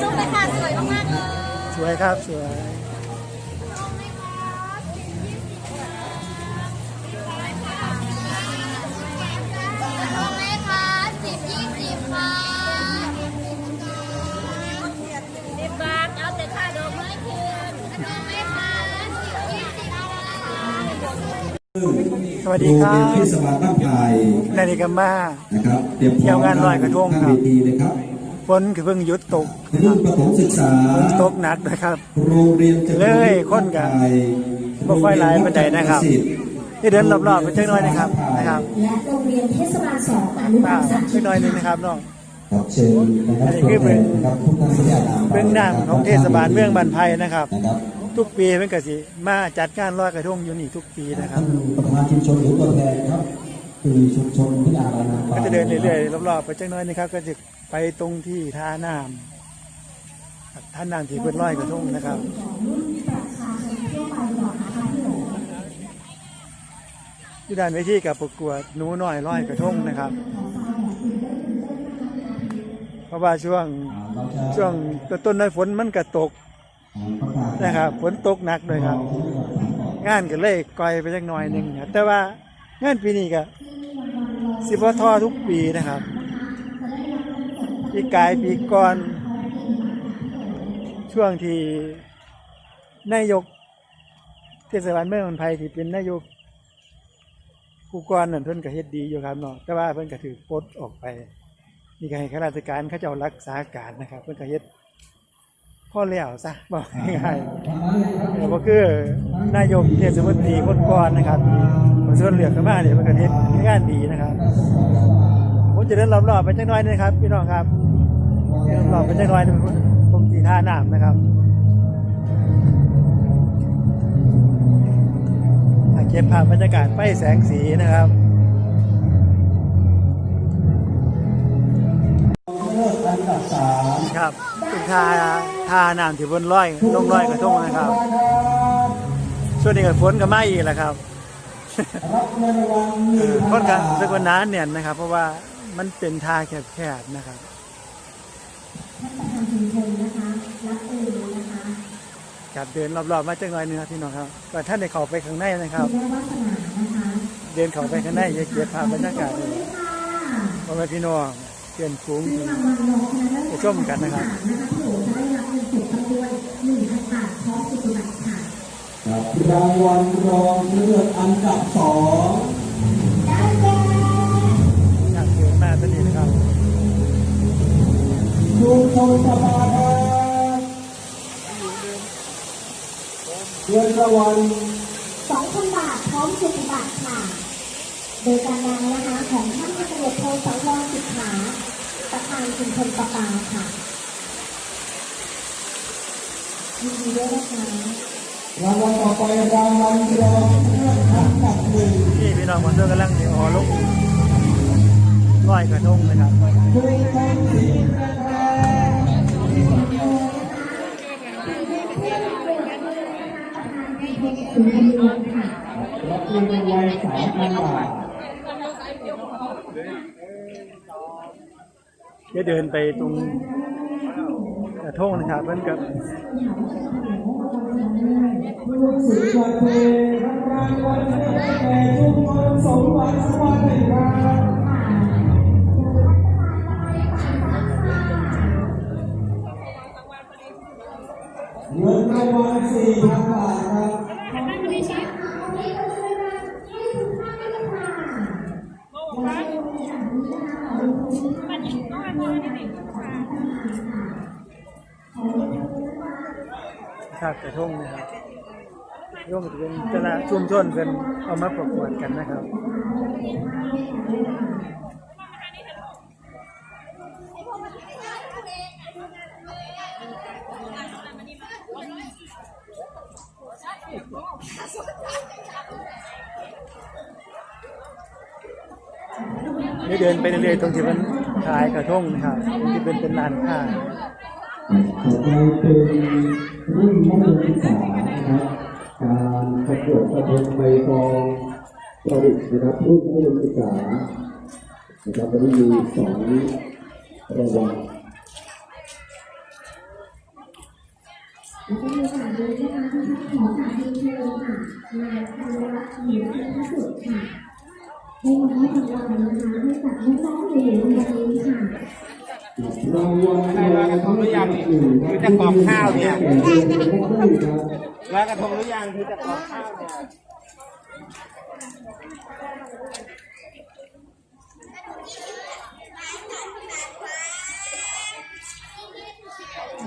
ซุปเลยค่ะสวยมากๆเลย สวยครับสวย วัสดีครัโรงบเรียนเทศบาลบ้านไผ่นาฬิกามานะครับเตรียมพร้อมเที่ยวงานลอยกระทงข้างครับเวทีเลยครับฝนคือเพิ่งหยุดตกรุ่นประถมศึกษาฝนตกหนักนะครับ โรงเรียนจะเลยคนกันบ่ค่อยหลายปานใดนะครับ ที่เดินรอบๆไปเจ้าน้อยนะครับนะครับและโรงเรียนเทศบาลสองอนุบาป้าลสามเจ้าน้อยหนึงนะครับน้อง ครับเชิญนะครับอันนี้คือเป็นนะครับทุกท่านที่ได้ตามเบื้องหน้าของเทศบาลเมืองบันไพนะครับนะครับ ทุกปีเพิ่นก็สิมาจัดงานลอยกระทงอยู่นี่ทุกปีนะครัท่าบนประธานชุมชนหรือตัวแทนครับคือชุมชนที่อารานาก็จะเดินเรื่อยๆรอบๆไปเจ้าน้อยนะครับ ก็จะไปตรงที่ท่าน้ำครับท่าน้ำที่เพิ่นลอยกระทงนะครับที่ด้านเวทีกับประกวดหนูน้อยร้อยกระทงนะครับ เพราะว่าช่วงช่วงต้นๆน้อยฝนมันก็ตก นะครับฝนตกหนักเลยครับ งานก็เลยก่อยไปจักหน่อยหนึ่งครับแต่ว่างานปีนี้ก็สิบทอทุกปีนะครับปีกายปีก่อน ช่วงที่นายกเทศบาลเมืองนนไทยที่เป็นนายกผู้กรนั่นเพิ่นก็เฮ็ดดีอยู่ครับเนาะแต่ว่าเพิ่นก็ถือปลดออกไปนี่ก็ให้ข้าราชการเขาเจ้ารักษาการนะครับ เพิ่นก็เฮ็ด พ่อแล้วซะบอกง่ายๆแต่ว่าคือนายกเทศมนตรีคนก่อนนะครับคนส่วนเหลือกขึ้นมาเนี่ยมันก็เฮ็ดงานดีนะครับผมจะเดินรอบๆไปจักหน่อยนะครับ พี่น้องครับเดินรอบไปจักหน่อยเป็นพวกที่ท่าน้ำนะครับอะเก็บภาพบรรยากาศไฟแสงสีนะครับ ครับเป็นทาทาน้ำที่บนร้อยลงร้อยกระทงนะครับ ช่วงนี้ก็ฝนก็มาอีกแล้วครับรับเงินรางวัลหเอนึ่งอพัค่อนนข้าบางทสักวันน้นเนี่ยนะครับ เพราะว่ามันเป็นทาแคบๆนะครับท่านประธานชุมชนนะคะรับเองนะคะกับเดินรอบๆมาจังหน่อยหนึงครับพี่น้องครับก่อนท่านได้เข้าไปข้างในนะครับคุณแม่วาสนานะคะเดินเข้าไปข้างในอย่าเกียดภาพบรรยากาศเลยพ่อแม่พี่น้องเพื่อนฝูงที่รางวัลรองชนะเลิศไปชมกันนะครับนะคะพี่โอ๋จะได้รับเงินสดจำนวนหนึ่งพันบาทพร้อมกิจบัตรค่ะครับรางวัลรองชนะเลิศอันดับสองได้แก่อยากเดินมาตอนนี้นะครับชุมชนสภาครับเงินรางวัลสองพันบาทพร้อมกิจบัตรค่ะ โดยการนำนะคะของท่านพันตำรวจโทสังวร สิทธาประธานชุมชนประปาค่ะยินดีด้วยนะคะรางวัลต่อไปรางวัลรองชนะเลิศอันดับหนึ่งนี่พี่น้องมันกำลังที่อ๋อลงร้อยกระทงนะครับชุมชนสีนะครับคุณอนุวัฒน์ค่ะรับเงินรางวัลสามพันบาท จะเดินไปตรงกระทงนะครับเพื่อนกับลูกศิษย์วังสมหวัง ครับกระทงนะครับร่วมกับเป็นแต่ละชุมชนเป็นเอามาประกวดกันนะครับนี่เดินไปเรื่อยๆตรงที่มันขายกระทงนะครับตรงที่เป็นเป็นร้านค้า ต่อไปเป็นรุ่นมัธยมศึกษานะครับการประกวดประเด็นใบตองประดิษฐ์นะครับรุ่นมัธยมศึกษานะครับวันนี้มีสองรางวัลแล้วก็มีสายดีนะคะที่ขอสายดีเชิญค่ะนายธัญวัฒน์เหนือพระสุดค่ะได้มาให้รางวัลนะคะให้กับน้องๆในหมู่วันนี้ค่ะ รางวัลได้ลอยกระทงหรือยังนี่คือจะกรอกข้าวเนี่ยลอยกระทงหรือยังคือจะกรอกข้าวเนี่ย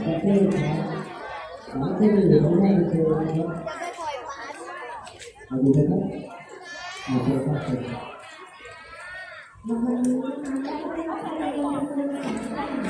ประเทศครับประเทศเหลือไม่ได้เชิญนะครับเอาดูนะครับเอาเชิญครับ เชิญครับรางวัลนี้นะคะได้รับรางวัลเป็นของน้องปฏิบัติ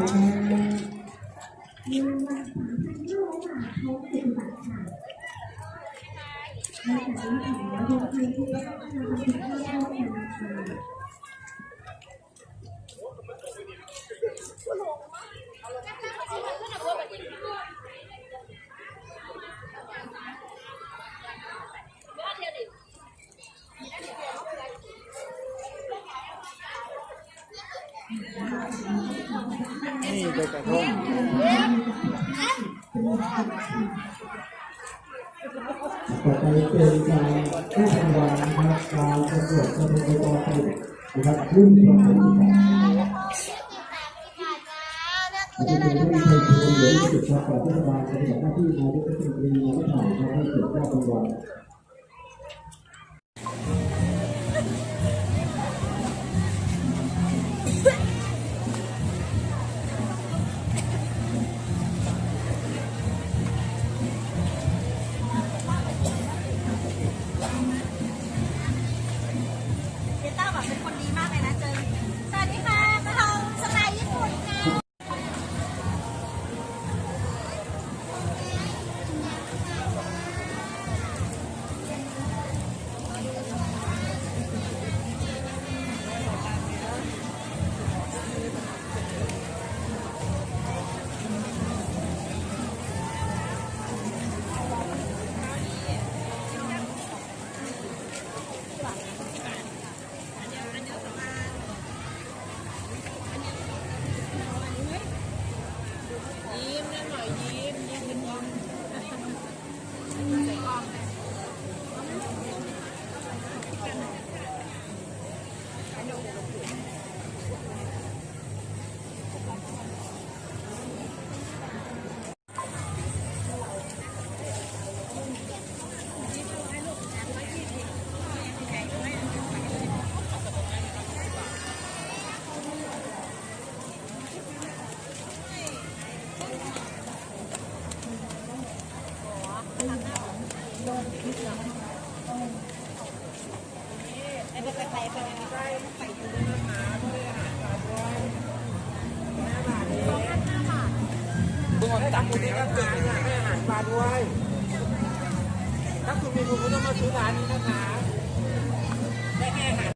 ค่ะห นูเคยติดตัวคนที่เรียนไม่ได้ค่ะ เงิ ต่องพันบารางวัลนี้ครับการประกวดการทองเป็นกองสมุดรุ่นนักศึกษาได้แก่โรงานนเทศบาครับมีรางวัลสนาร้อบาทพร้อมปฏิบัติค่ะในจกรอโรงเรียนที่ได้รับรางวัลที่ได้รับรางวัลค่ะนี่ลอยกระเป็นการให้รางวัลนะครับการประกวดการทองเป็นกองสมุดนะครับรุ่นของนักกาอาจารย์ไม่ใช่ครูหรือศึกาก่อนเทศบาลปฏิบัติหน้าที่นายกรัฐมนตรีมาไม่ถ่ายเขาให้เกียรติได้รางวล อาด้วย ถ้าคุณมีคุณก็ต้องมาซื้อร้านนี้นะคะได้แค่อาหาร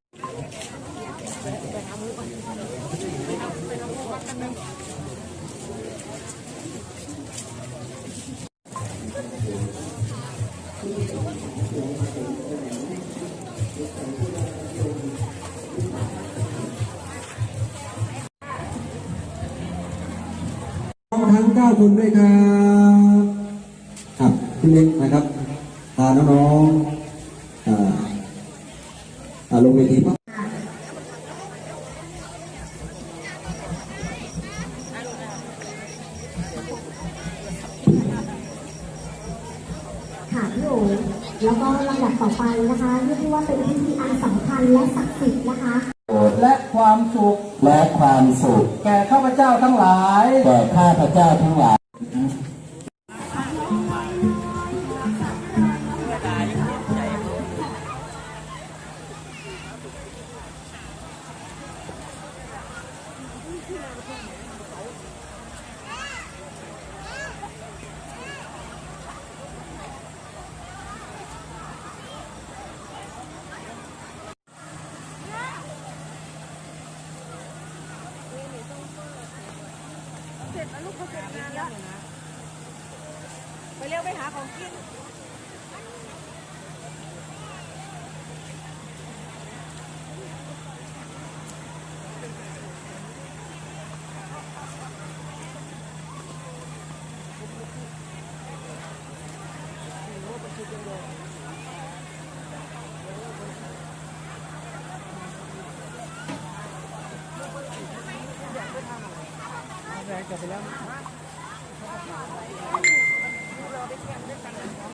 ทั้ง9คนด้วยครับ พี่เล็กนะครับพาน้องๆอ่าอ่าลงเวทีปั๊บค่ะพี่โอ๋แล้วก็ลำดับต่อไปนะคะเรียกได้ว่าเป็นพิธีอันสำคัญและศักดิ์สิทธิ์นะคะและความสุขและความสุข แก่ข้าพเจ้าทั้งหลาย แก่ข้าพเจ้าทั้งหลาย กเขาเสร็จงานแล้วไปเร็วไปหาของกินแรงกลับไปแล้ว